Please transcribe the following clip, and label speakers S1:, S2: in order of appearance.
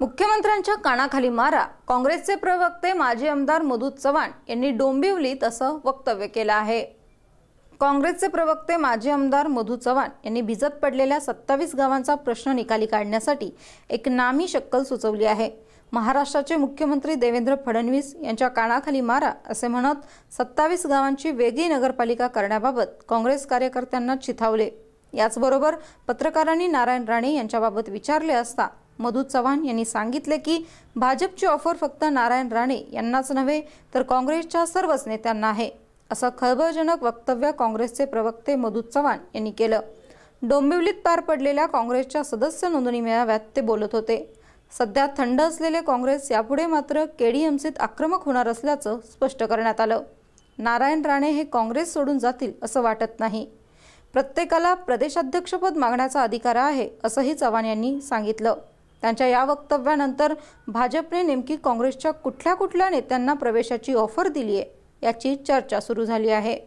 S1: मुख्यमंत्र्यांच्या कानाखाली मारा. काँग्रेसचे प्रवक्ते माजी आमदार मधू चव्हाण यांनी डोंबिवलीत असं वक्तव्य केलं आहे. काँग्रेसचे प्रवक्ते माजी आमदार मधू चव्हाण यांनी भिजत पडलेल्या सत्तावीस गावांचा प्रश्न निकाली काढण्यासाठी एक नामी शक्कल सुचवली आहे. महाराष्ट्राचे मुख्यमंत्री देवेंद्र फडणवीस यांच्या कानाखाली मारा असे म्हणत सत्तावीस गावांची वेगळी नगरपालिका करण्याबाबत काँग्रेस कार्यकर्त्यांना चिथावले. याचबरोबर पत्रकारांनी नारायण राणे यांच्याबाबत विचारले असता मधू चव्हाण यांनी सांगितले की भाजपची ऑफर फक्त नारायण राणे यांनाच नव्हे तर काँग्रेसच्या सर्वच नेत्यांना आहे असं खळबळजनक वक्तव्य काँग्रेसचे प्रवक्ते मधू चव्हाण यांनी केलं. डोंबिवलीत पार पडलेल्या काँग्रेसच्या सदस्य नोंदणी मेळाव्यात ते बोलत होते. सध्या थंड असलेले काँग्रेस यापुढे मात्र केडीएमसीत आक्रमक होणार असल्याचं स्पष्ट करण्यात आलं. नारायण राणे हे काँग्रेस सोडून जातील असं वाटत नाही. प्रत्येकाला प्रदेशाध्यक्षपद मागण्याचा अधिकार आहे असंही चव्हाण यांनी सांगितलं. त्यांच्या या वक्तव्यानंतर भाजपने नेमकी काँग्रेसच्या कुठल्या कुठल्या नेत्यांना प्रवेशाची ऑफर दिली आहे याची चर्चा सुरू झाली आहे.